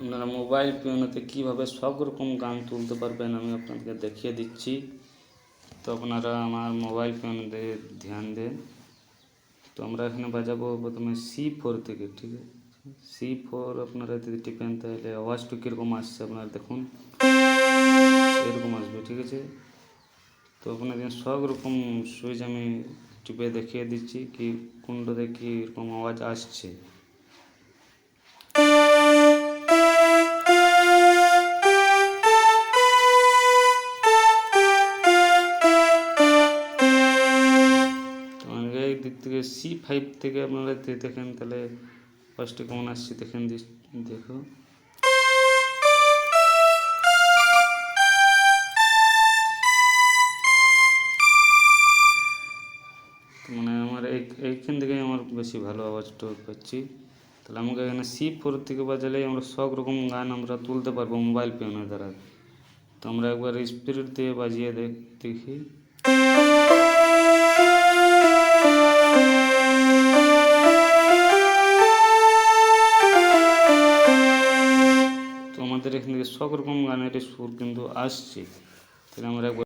আপনারা মোবাইল পিওনোতে কীভাবে সব রকম গান তুলতে পারবেন আমি আপনাদেরকে দেখিয়ে দিচ্ছি। তো আপনারা আমার মোবাইল পিওনোতে ধ্যান দেন। তো আমরা এখানে বাজাবো প্রথমে সি ফোর থেকে, ঠিক আছে? সি ফোর আপনারা যদি টিপেন তাহলে আওয়াজটা কীরকম আসছে আপনারা দেখুন। এরকম আসবে, ঠিক আছে? তো আপনাদের সব রকম সুইচ আমি টিপে দেখিয়ে দিচ্ছি কি, কোনটাতে কীরকম আওয়াজ আসছে। থেকে সি ফাইভ থেকে আপনারা দেখেন তাহলে ফার্স্টে কেমন আসছে দেখেন দেখো। মানে আমার এই, এইখান থেকেই আমার বেশি ভালো আওয়াজটা পাচ্ছি। তাহলে আমাকে এখানে সি ফোর থেকে বাজালেই আমরা সব রকম গান আমরা তুলতে পারব মোবাইল পিওনের দ্বারা। তো আমরা একবার স্পিরিট দিয়ে বাজিয়ে দেখ। আমাদের এখান থেকে সব রকম গানের সুর কিন্তু আসছে। তাহলে আমরা একবার